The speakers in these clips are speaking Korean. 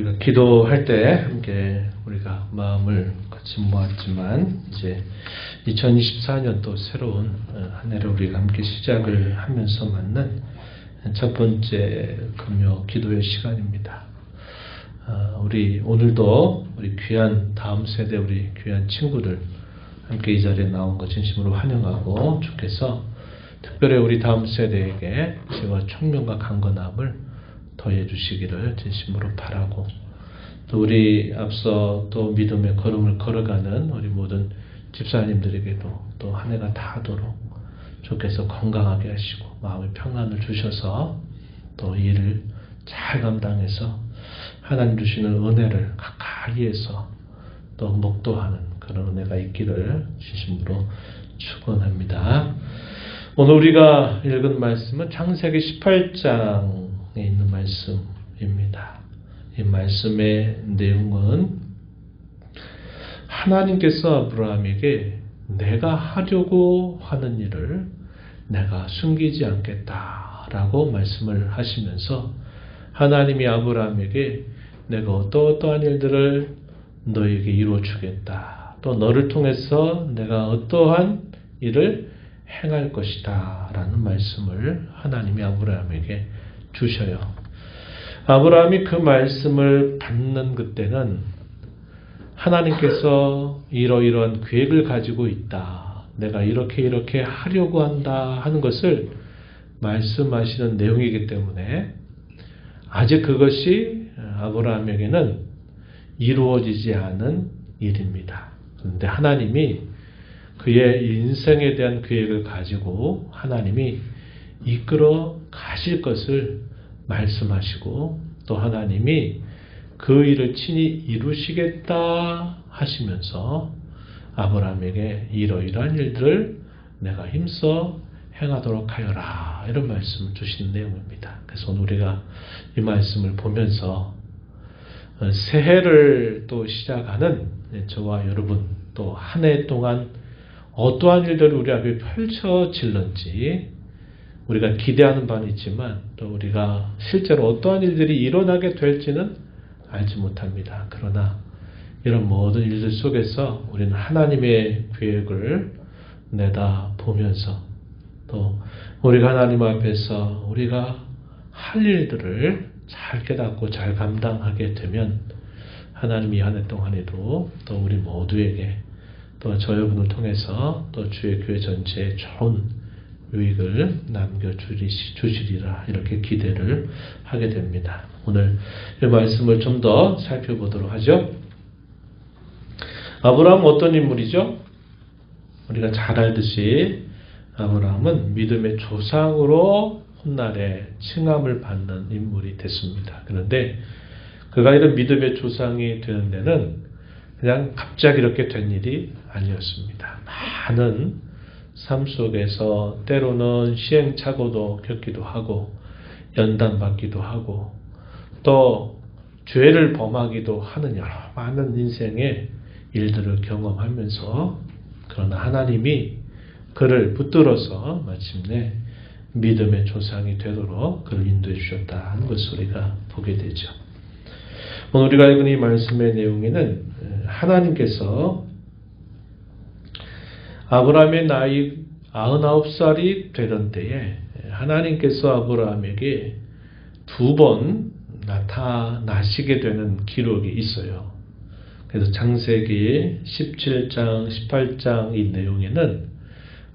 우리가 기도할 때 함께 우리가 마음을 같이 모았지만 이제 2024년 또 새로운 어, 한 해를 우리가 함께 시작을 하면서 맞는 첫 번째 금요 기도의 시간입니다. 어, 우리 오늘도 우리 귀한 다음 세대 우리 귀한 친구들 함께 이 자리에 나온 것 진심으로 환영하고 주께서 특별히 우리 다음 세대에게 지혜와 총명과 강건함을 더해 주시기를 진심으로 바라고 또 우리 앞서 또 믿음의 걸음을 걸어가는 우리 모든 집사님들에게도 또 한 해가 다 하도록 주께서 건강하게 하시고 마음의 평안을 주셔서 또 일을 잘 감당해서 하나님 주시는 은혜를 가까이에서 또 목도하는 그런 은혜가 있기를 진심으로 축원합니다. 오늘 우리가 읽은 말씀은 창세기 18장 있는 말씀입니다. 이 말씀의 내용은 하나님께서 아브라함에게 내가 하려고 하는 일을 내가 숨기지 않겠다라고 말씀을 하시면서 하나님이 아브라함에게 내가 어떠어떠한 일들을 너에게 이루어 주겠다. 또 너를 통해서 내가 어떠한 일을 행할 것이다. 라는 말씀을 하나님이 아브라함에게 주셔요. 아브라함이 그 말씀을 받는 그때는 하나님께서 이러이러한 계획을 가지고 있다. 내가 이렇게 이렇게 하려고 한다 하는 것을 말씀하시는 내용이기 때문에 아직 그것이 아브라함에게는 이루어지지 않은 일입니다. 그런데 하나님이 그의 인생에 대한 계획을 가지고 하나님이 이끌어 가실 것을 말씀하시고 또 하나님이 그 일을 친히 이루시겠다 하시면서 아브라함에게 이러이러한 일들을 내가 힘써 행하도록 하여라 이런 말씀을 주시는 내용입니다. 그래서 오늘 우리가 이 말씀을 보면서 새해를 또 시작하는 저와 여러분 또 한 해 동안 어떠한 일들이 우리 앞에 펼쳐질는지 우리가 기대하는 바는 있지만 또 우리가 실제로 어떠한 일들이 일어나게 될지는 알지 못합니다. 그러나 이런 모든 일들 속에서 우리는 하나님의 계획을 내다 보면서 또 우리가 하나님 앞에서 우리가 할 일들을 잘 깨닫고 잘 감당하게 되면 하나님이 한 해 동안에도 또 우리 모두에게 또 저 여러분을 통해서 또 주의 교회 전체에 좋은 유익을 남겨주시리라 이렇게 기대를 하게 됩니다. 오늘 이 말씀을 좀 더 살펴보도록 하죠. 아브라함 어떤 인물이죠? 우리가 잘 알듯이 아브라함은 믿음의 조상으로 훗날에 칭함을 받는 인물이 됐습니다. 그런데 그가 이런 믿음의 조상이 되는 데는 그냥 갑자기 이렇게 된 일이 아니었습니다. 많은 삶 속에서 때로는 시행착오도 겪기도 하고 연단받기도 하고 또 죄를 범하기도 하는 여러 많은 인생의 일들을 경험하면서 그러나 하나님이 그를 붙들어서 마침내 믿음의 조상이 되도록 그를 인도해 주셨다 하는 것을 우리가 보게 되죠. 오늘 우리가 읽은 이 말씀의 내용에는 하나님께서 아브라함의 나이 99살이 되던 때에 하나님께서 아브라함에게 두 번 나타나시게 되는 기록이 있어요. 그래서 창세기 17장, 18장 이 내용에는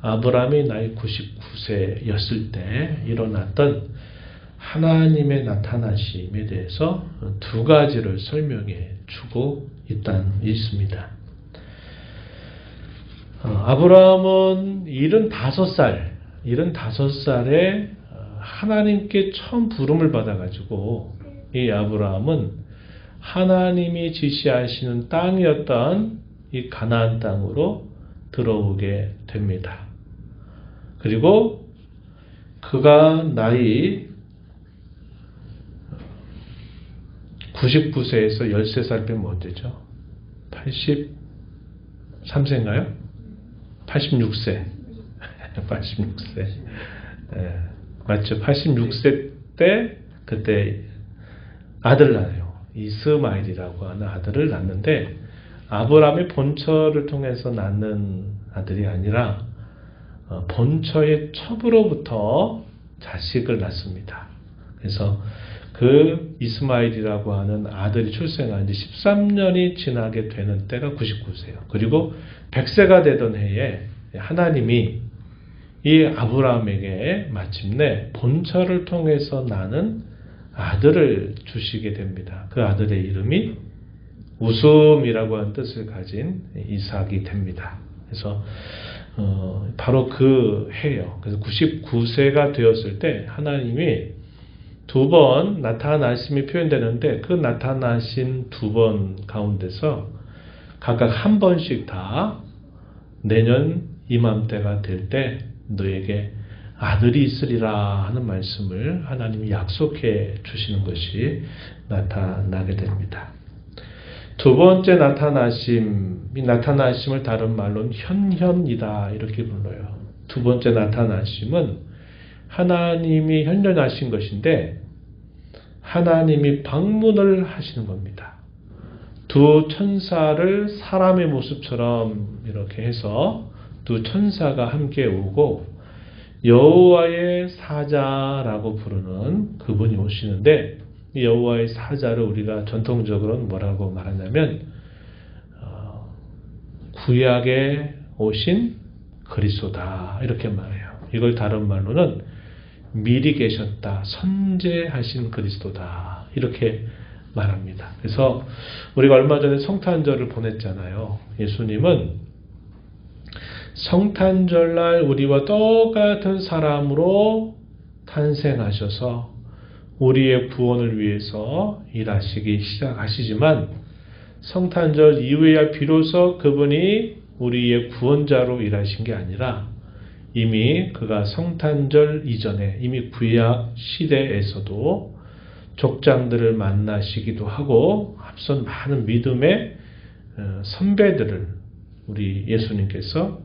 아브라함이 나이 99세였을 때 일어났던 하나님의 나타나심에 대해서 두 가지를 설명해 주고 있단 있습니다. 어, 아브라함은 75살, 75살에 어, 하나님께 처음 부름을 받아가지고 이 아브라함은 하나님이 지시하시는 땅이었던 이 가나안 땅으로 들어오게 됩니다. 그리고 그가 나이 99세에서 13살 빼면 언제죠? 83세인가요? 86세. 86세. 예, 맞죠. 86세 때 그때 아들 낳아요. 이스마일이라고 하는 아들을 낳는데 아브라함의 본처를 통해서 낳는 아들이 아니라 어, 본처의 첩으로부터 자식을 낳습니다. 그래서 그 이스마일이라고 하는 아들이 출생한 지 13년이 지나게 되는 때가 99세예요. 그리고 100세가 되던 해에 하나님이 이 아브라함에게 마침내 본처를 통해서 나는 아들을 주시게 됩니다. 그 아들의 이름이 웃음이라고 하는 뜻을 가진 이삭이 됩니다. 그래서 어, 바로 그 해요. 그래서 99세가 되었을 때 하나님이 두 번 나타나심이 표현되는데 그 나타나신 두 번 가운데서 각각 한 번씩 다 내년 이맘때가 될 때 너에게 아들이 있으리라 하는 말씀을 하나님이 약속해 주시는 것이 나타나게 됩니다. 두 번째 나타나심, 이 나타나심을 다른 말로는 현현이다 이렇게 불러요. 두 번째 나타나심은 하나님이 현현하신 것인데 하나님이 방문을 하시는 겁니다. 두 천사를 사람의 모습처럼 이렇게 해서 두 천사가 함께 오고 여호와의 사자라고 부르는 그분이 오시는데 여호와의 사자를 우리가 전통적으로는 뭐라고 말하냐면 어, 구약에 오신 그리스도다 이렇게 말해요. 이걸 다른 말로는 미리 계셨다 선제하신 그리스도다 이렇게 말합니다. 그래서 우리가 얼마 전에 성탄절을 보냈잖아요. 예수님은 성탄절날 우리와 똑같은 사람으로 탄생하셔서 우리의 구원을 위해서 일하시기 시작하시지만 성탄절 이후에야 비로소 그분이 우리의 구원자로 일하신 게 아니라 이미 그가 성탄절 이전에 이미 구약 시대에서도 족장들을 만나시기도 하고 앞선 많은 믿음의 어, 선배들을 우리 예수님께서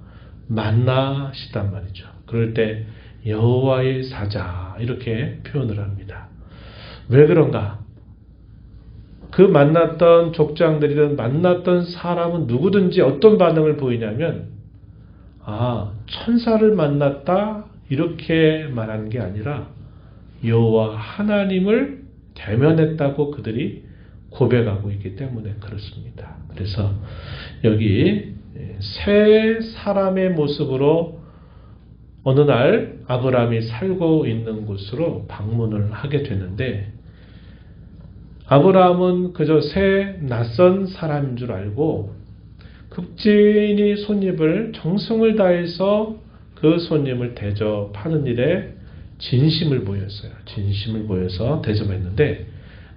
만나시단 말이죠. 그럴 때 여호와의 사자 이렇게 표현을 합니다. 왜 그런가? 그 만났던 족장들이든 만났던 사람은 누구든지 어떤 반응을 보이냐면 아 천사를 만났다 이렇게 말하는 게 아니라 여호와 하나님을 대면했다고 그들이 고백하고 있기 때문에 그렇습니다. 그래서 여기 새 사람의 모습으로 어느 날 아브라함이 살고 있는 곳으로 방문을 하게 되는데 아브라함은 그저 새 낯선 사람인 줄 알고 극진히 손님을 정성을 다해서 그 손님을 대접하는 일에 진심을 보였어요. 진심을 보여서 대접했는데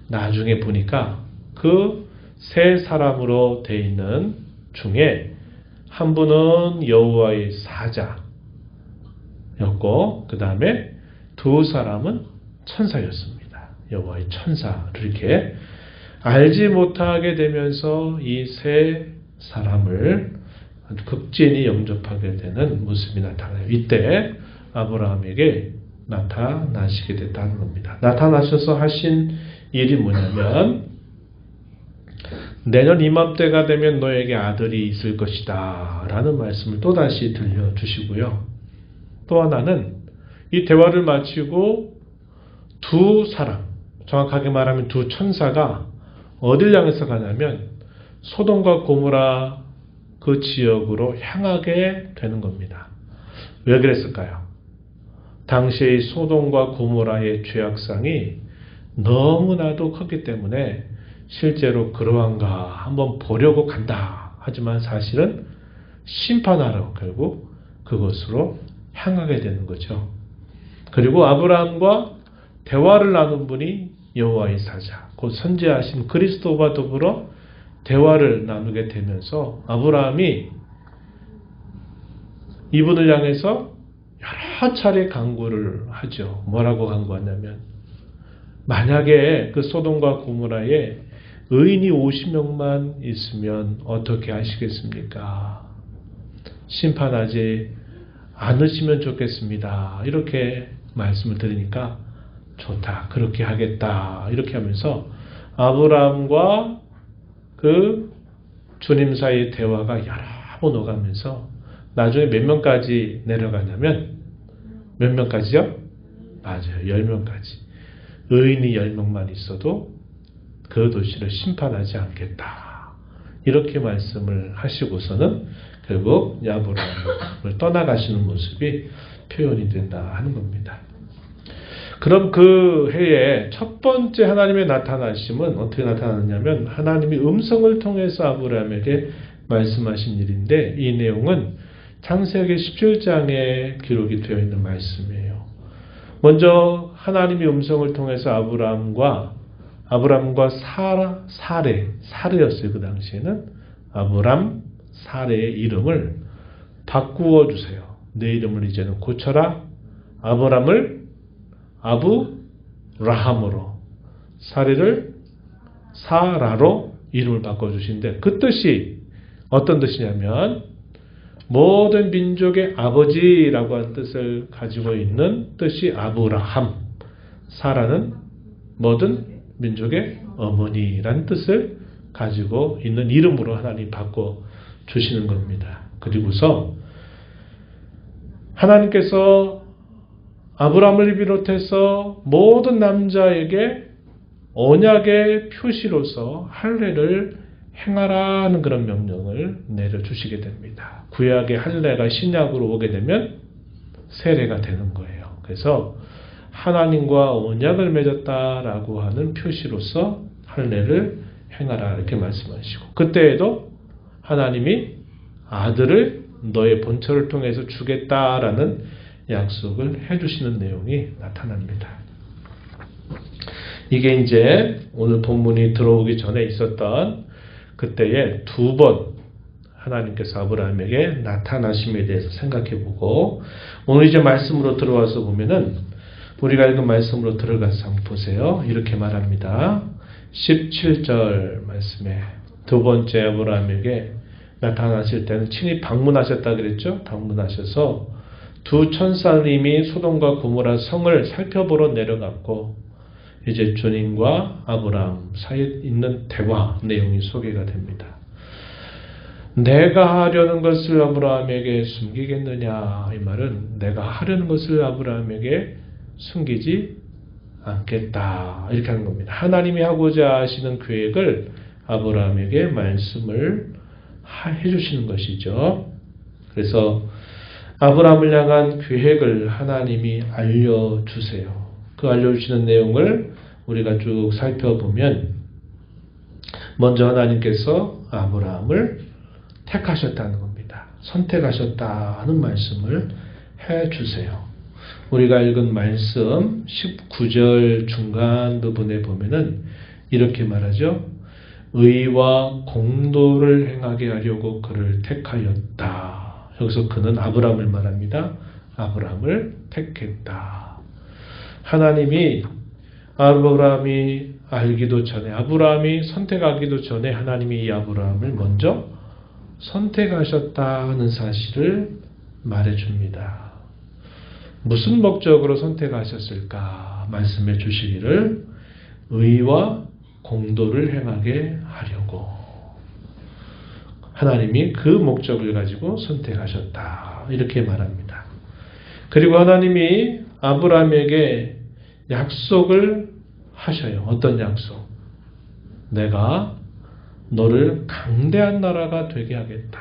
나중에 보니까 그 세 사람으로 돼 있는 중에 한 분은 여호와의 사자였고 그 다음에 두 사람은 천사였습니다. 여호와의 천사를 이렇게 알지 못하게 되면서 이 세 사람을 극진히 영접하게 되는 모습이 나타나요. 이때 아브라함에게 나타나시게 됐다는 겁니다. 나타나셔서 하신 일이 뭐냐면 내년 이맘때가 되면 너에게 아들이 있을 것이다. 라는 말씀을 또다시 들려주시고요. 또 하나는 이 대화를 마치고 두 사람, 정확하게 말하면 두 천사가 어딜 향해서 가냐면 소돔과 고무라 그 지역으로 향하게 되는 겁니다. 왜 그랬을까요? 당시의 소돔과 고무라의 죄악상이 너무나도 컸기 때문에 실제로 그러한가 한번 보려고 간다. 하지만 사실은 심판하러 결국 그것으로 향하게 되는 거죠. 그리고 아브라함과 대화를 나눈 분이 여호와의 사자, 곧 선지하신 그리스도와 더불어 대화를 나누게 되면서 아브라함이 이분을 향해서 여러 차례 강구를 하죠. 뭐라고 강구하냐면 만약에 그 소돔과 고모라에 의인이 50명만 있으면 어떻게 하시겠습니까? 심판하지 않으시면 좋겠습니다. 이렇게 말씀을 드리니까 좋다. 그렇게 하겠다. 이렇게 하면서 아브라함과 그 주님 사이의 대화가 여러 번 오가면서 나중에 몇 명까지 내려가냐면 몇 명까지요? 맞아요. 10명까지. 의인이 10명만 있어도 그 도시를 심판하지 않겠다. 이렇게 말씀을 하시고서는 결국 야브라함을 떠나가시는 모습이 표현이 된다 하는 겁니다. 그럼 그 해에 첫 번째 하나님의 나타나심은 어떻게 나타났냐면 하나님이 음성을 통해서 아브라함에게 말씀하신 일인데 이 내용은 창세기 17장에 기록이 되어 있는 말씀이에요. 먼저 하나님이 음성을 통해서 아브라함과 아브라함과 사라 사레 사레였어요 그 당시에는 아브람 사레의 이름을 바꾸어 주세요. 내 이름을 이제는 고쳐라. 아브람을 아부 라함으로 사례를 사라로 이름을 바꿔 주신데 그 뜻이 어떤 뜻이냐면 모든 민족의 아버지라고 하는 뜻을 가지고 있는 뜻이 아브라함 사라는 모든 민족의 어머니라는 뜻을 가지고 있는 이름으로 하나님 바꿔 주시는 겁니다. 그리고서 하나님께서 아브라함을 비롯해서 모든 남자에게 언약의 표시로서 할례를 행하라는 그런 명령을 내려주시게 됩니다. 구약의 할례가 신약으로 오게 되면 세례가 되는 거예요. 그래서 하나님과 언약을 맺었다라고 하는 표시로서 할례를 행하라 이렇게 말씀하시고 그때에도 하나님이 아들을 너의 본처를 통해서 주겠다라는 약속을 해주시는 내용이 나타납니다. 이게 이제 오늘 본문이 들어오기 전에 있었던 그때의 두 번 하나님께서 아브라함에게 나타나심에 대해서 생각해 보고 오늘 이제 말씀으로 들어와서 보면은 우리가 읽은 말씀으로 들어가서 한번 보세요. 이렇게 말합니다. 17절 말씀에 두 번째 아브라함에게 나타나실 때는 친히 방문하셨다 그랬죠? 방문하셔서 두 천사님이 소돔과 고모라 성을 살펴보러 내려갔고 이제 주님과 아브라함 사이에 있는 대화 내용이 소개가 됩니다. 내가 하려는 것을 아브라함에게 숨기겠느냐 이 말은 내가 하려는 것을 아브라함에게 숨기지 않겠다 이렇게 하는 겁니다. 하나님이 하고자 하시는 계획을 아브라함에게 말씀을 해주시는 것이죠. 그래서 아브라함을 향한 계획을 하나님이 알려주세요. 그 알려주시는 내용을 우리가 쭉 살펴보면 먼저 하나님께서 아브라함을 택하셨다는 겁니다. 선택하셨다 하는 말씀을 해주세요. 우리가 읽은 말씀 19절 중간 부분에 보면은 이렇게 말하죠. 의와 공도를 행하게 하려고 그를 택하였다. 여기서 그는 아브라함을 말합니다. 아브라함을 택했다. 하나님이 아브라함이 알기도 전에 아브라함이 선택하기도 전에 하나님이 이 아브라함을 먼저 선택하셨다는 사실을 말해줍니다. 무슨 목적으로 선택하셨을까 말씀해 주시기를 의와 공도를 행하게 하려고 하나님이 그 목적을 가지고 선택하셨다 이렇게 말합니다. 그리고 하나님이 아브라함에게 약속을 하셔요. 어떤 약속? 내가 너를 강대한 나라가 되게 하겠다.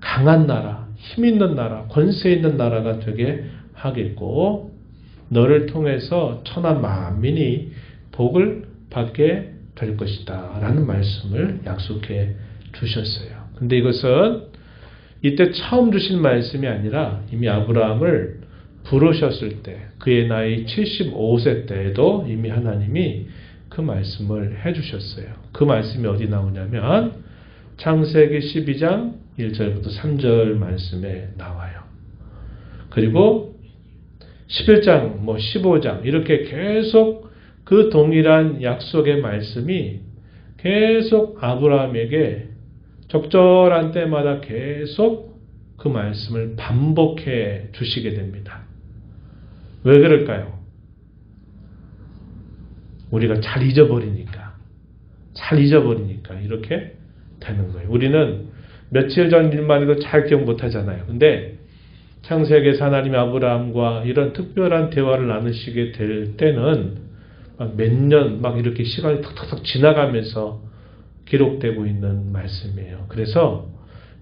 강한 나라, 힘 있는 나라, 권세 있는 나라가 되게 하겠고, 너를 통해서 천하 만민이 복을 받게 될 것이다. 라는 말씀을 약속해 주셨어요. 근데 이것은 이때 처음 주신 말씀이 아니라 이미 아브라함을 부르셨을 때, 그의 나이 75세 때에도 이미 하나님이 그 말씀을 해 주셨어요. 그 말씀이 어디 나오냐면, 창세기 12장 1절부터 3절 말씀에 나와요. 그리고 11장, 뭐 15장, 이렇게 계속 그 동일한 약속의 말씀이 계속 아브라함에게 적절한 때마다 계속 그 말씀을 반복해 주시게 됩니다. 왜 그럴까요? 우리가 잘 잊어버리니까 잘 잊어버리니까 이렇게 되는 거예요. 우리는 며칠 전 일만 해도 잘 기억 못 하잖아요. 근데 창세기에서 하나님이 아브라함과 이런 특별한 대화를 나누시게 될 때는 몇 년 막 이렇게 시간이 탁탁탁 지나가면서 기록되고 있는 말씀이에요. 그래서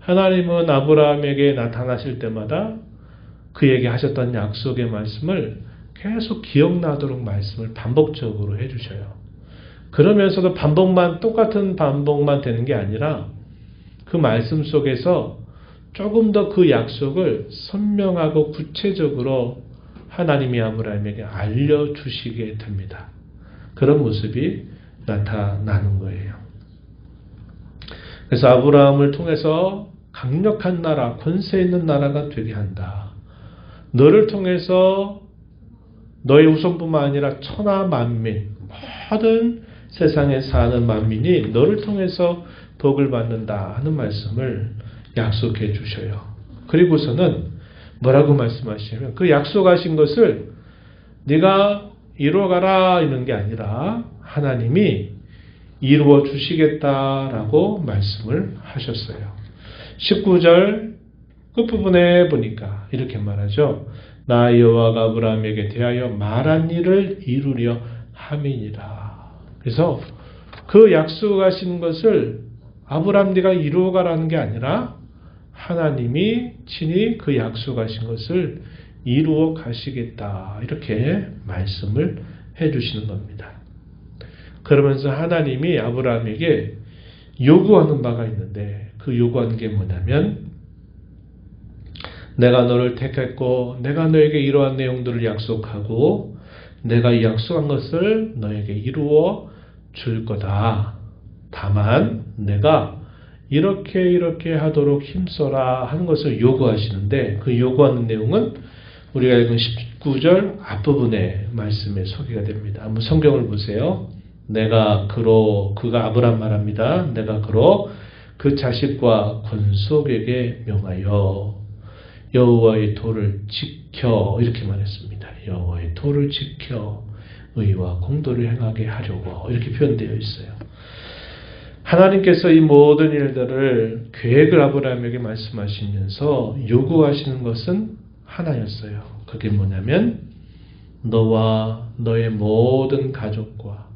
하나님은 아브라함에게 나타나실 때마다 그에게 하셨던 약속의 말씀을 계속 기억나도록 말씀을 반복적으로 해주셔요. 그러면서도 반복만, 똑같은 반복만 되는 게 아니라 그 말씀 속에서 조금 더 그 약속을 선명하고 구체적으로 하나님이 아브라함에게 알려주시게 됩니다. 그런 모습이 나타나는 거예요. 그래서 아브라함을 통해서 강력한 나라, 권세 있는 나라가 되게 한다. 너를 통해서 너의 후손뿐만 아니라 천하 만민, 모든 세상에 사는 만민이 너를 통해서 복을 받는다 하는 말씀을 약속해 주셔요. 그리고서는 뭐라고 말씀하시냐면 그 약속하신 것을 네가 이루어가라 이런 게 아니라 하나님이 이루어 주시겠다라고 말씀을 하셨어요. 19절 끝부분에 보니까 이렇게 말하죠. 나 여호와가 아브라함에게 대하여 말한 일을 이루려 함이니라. 그래서 그 약속하신 것을 아브라함 네가 이루어가라는 게 아니라 하나님이 친히 그 약속하신 것을 이루어 가시겠다. 이렇게 말씀을 해 주시는 겁니다. 그러면서 하나님이 아브라함에게 요구하는 바가 있는데 그 요구하는 게 뭐냐면 내가 너를 택했고 내가 너에게 이러한 내용들을 약속하고 내가 이 약속한 것을 너에게 이루어 줄 거다. 다만 내가 이렇게 이렇게 하도록 힘써라 하는 것을 요구하시는데 그 요구하는 내용은 우리가 읽은 19절 앞부분의 말씀에 소개가 됩니다. 한번 성경을 보세요. 내가 그로 그가 아브람 말합니다. 내가 그로 그 자식과 권속에게 명하여 여호와의 도를 지켜 이렇게 말했습니다. 여호와의 도를 지켜 의와 공도를 행하게 하려고 이렇게 표현되어 있어요. 하나님께서 이 모든 일들을 계획을 아브라함에게 말씀하시면서 요구하시는 것은 하나였어요. 그게 뭐냐면 너와 너의 모든 가족과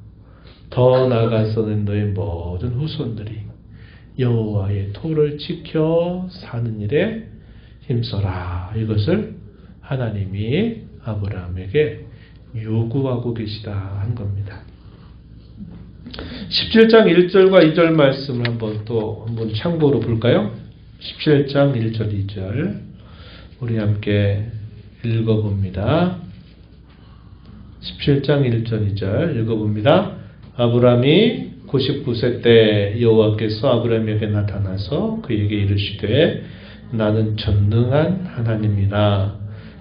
더 나아가서는 너의 모든 후손들이 여호와의 토를 지켜 사는 일에 힘써라. 이것을 하나님이 아브라함에게 요구하고 계시다 한 겁니다. 17장 1절과 2절 말씀을 한번 또 한번 참고로 볼까요? 17장 1절 2절 우리 함께 읽어봅니다. 17장 1절 2절 읽어봅니다. 아브라함이 99세 때 여호와께서 아브라함에게 나타나서 그에게 이르시되 나는 전능한 하나님이라.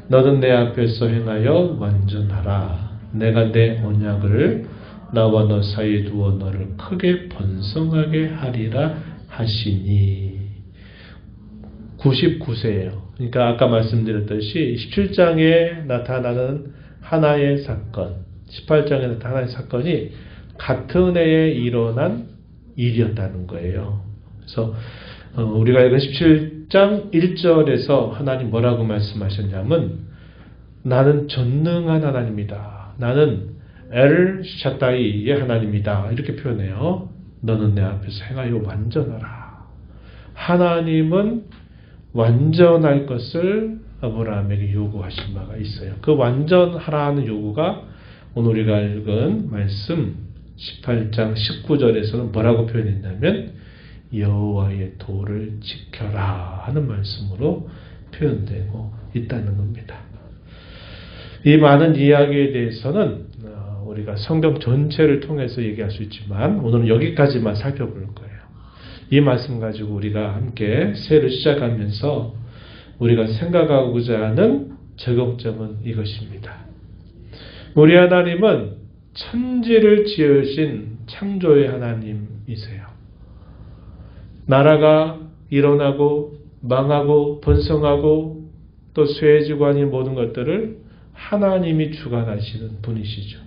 너는 내 앞에서 행하여 완전하라. 내가 내 언약을 나와 너 사이에 두어 너를 크게 번성하게 하리라 하시니. 99세예요. 그러니까 아까 말씀드렸듯이 17장에 나타나는 하나의 사건, 18장에 나타나는 사건이 같은 해에 일어난 일이었다는 거예요. 그래서 어, 우리가 읽은 17장 1절에서 하나님 뭐라고 말씀하셨냐면 나는 전능한 하나님이다. 나는 엘 샤다이의 하나님이다. 이렇게 표현해요. 너는 내 앞에서 행하여 완전하라. 하나님은 완전할 것을 아브라함에게 요구하신 바가 있어요. 그 완전하라는 요구가 오늘 우리가 읽은 말씀 18장 19절에서는 뭐라고 표현했냐면 여호와의 도를 지켜라 하는 말씀으로 표현되고 있다는 겁니다. 이 많은 이야기에 대해서는 어, 우리가 성경 전체를 통해서 얘기할 수 있지만 오늘은 여기까지만 살펴볼 거예요. 이 말씀 가지고 우리가 함께 새를 시작하면서 우리가 생각하고자 하는 적용점은 이것입니다. 우리 하나님은 천지를 지으신 창조의 하나님이세요. 나라가 일어나고 망하고 번성하고 또 쇠지고 하는 모든 것들을 하나님이 주관하시는 분이시죠.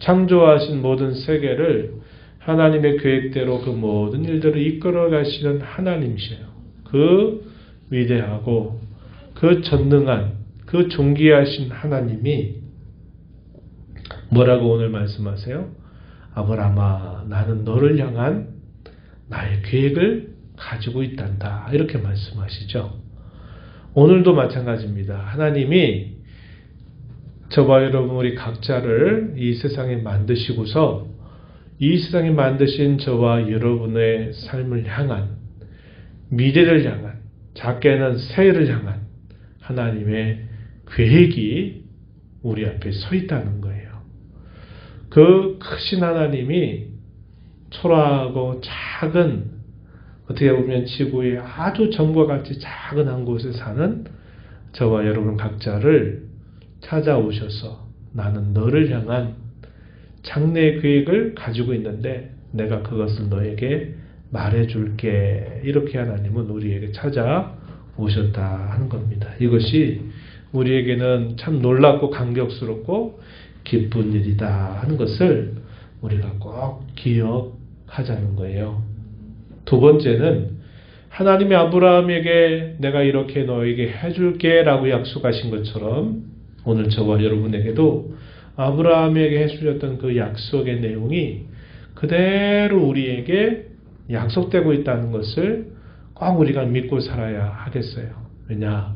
창조하신 모든 세계를 하나님의 계획대로 그 모든 일들을 이끌어 가시는 하나님이세요. 그 위대하고 그 전능한 그 존귀하신 하나님이 뭐라고 오늘 말씀하세요? 아브라함아 나는 너를 향한 나의 계획을 가지고 있단다. 이렇게 말씀하시죠. 오늘도 마찬가지입니다. 하나님이 저와 여러분 우리 각자를 이 세상에 만드시고서 이 세상에 만드신 저와 여러분의 삶을 향한 미래를 향한 작게는 새해를 향한 하나님의 계획이 우리 앞에 서 있다는 거예요. 그 크신 하나님이 초라하고 작은 어떻게 보면 지구의 아주 점과 같이 작은 한 곳에 사는 저와 여러분 각자를 찾아오셔서 나는 너를 향한 장래 계획을 가지고 있는데 내가 그것을 너에게 말해줄게. 이렇게 하나님은 우리에게 찾아오셨다 하는 겁니다. 이것이 우리에게는 참 놀랍고 감격스럽고 기쁜 일이다 하는 것을 우리가 꼭 기억하자는 거예요. 두 번째는 하나님이 아브라함에게 내가 이렇게 너에게 해줄게 라고 약속하신 것처럼 오늘 저와 여러분에게도 아브라함에게 해주셨던 그 약속의 내용이 그대로 우리에게 약속되고 있다는 것을 꼭 우리가 믿고 살아야 하겠어요. 왜냐?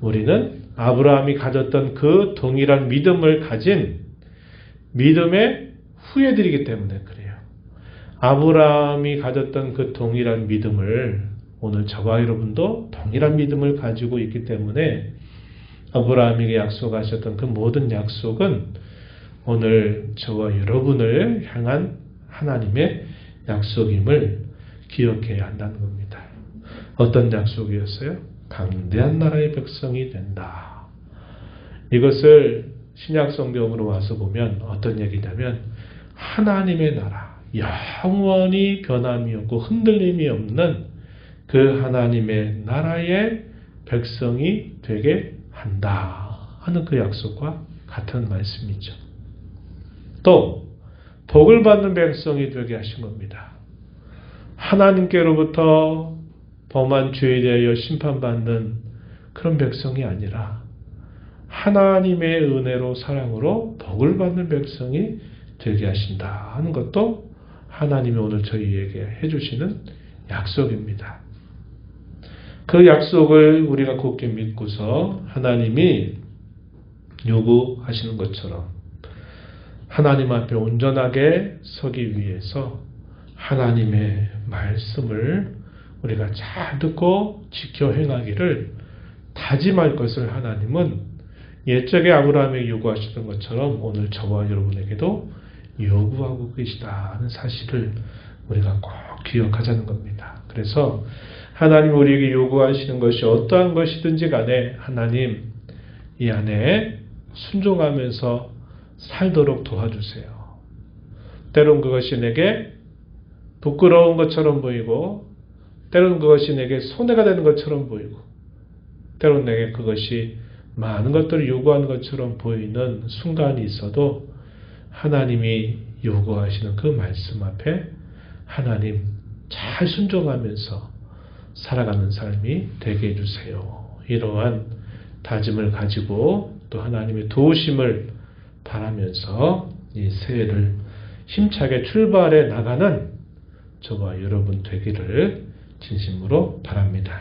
우리는 아브라함이 가졌던 그 동일한 믿음을 가진 믿음의 후예들이기 때문에 그래요. 아브라함이 가졌던 그 동일한 믿음을 오늘 저와 여러분도 동일한 믿음을 가지고 있기 때문에 아브라함에게 약속하셨던 그 모든 약속은 오늘 저와 여러분을 향한 하나님의 약속임을 기억해야 한다는 겁니다. 어떤 약속이었어요? 강대한 나라의 백성이 된다. 이것을 신약 성경으로 와서 보면 어떤 얘기냐면 하나님의 나라, 영원히 변함이 없고 흔들림이 없는 그 하나님의 나라의 백성이 되게 한다 하는 그 약속과 같은 말씀이죠. 또 복을 받는 백성이 되게 하신 겁니다. 하나님께로부터 범한 죄에 대하여 심판받는 그런 백성이 아니라 하나님의 은혜로 사랑으로 복을 받는 백성이 되게 하신다 하는 것도 하나님이 오늘 저희에게 해주시는 약속입니다. 그 약속을 우리가 굳게 믿고서 하나님이 요구하시는 것처럼 하나님 앞에 온전하게 서기 위해서 하나님의 말씀을 우리가 잘 듣고 지켜 행하기를 다짐할 것을 하나님은 옛적에 아브라함에게 요구하셨던 것처럼 오늘 저와 여러분에게도 요구하고 계시다는 사실을 우리가 꼭 기억하자는 겁니다. 그래서 하나님 우리에게 요구하시는 것이 어떠한 것이든지 간에 하나님 이 안에 순종하면서 살도록 도와주세요. 때론 그것이 내게 부끄러운 것처럼 보이고, 때론 그것이 내게 손해가 되는 것처럼 보이고, 때론 내게 그것이 많은 것들을 요구하는 것처럼 보이는 순간이 있어도 하나님이 요구하시는 그 말씀 앞에 하나님 잘 순종하면서 살아가는 삶이 되게 해주세요. 이러한 다짐을 가지고 또 하나님의 도우심을 바라면서 이 새해를 힘차게 출발해 나가는 저와 여러분 되기를 진심으로 바랍니다.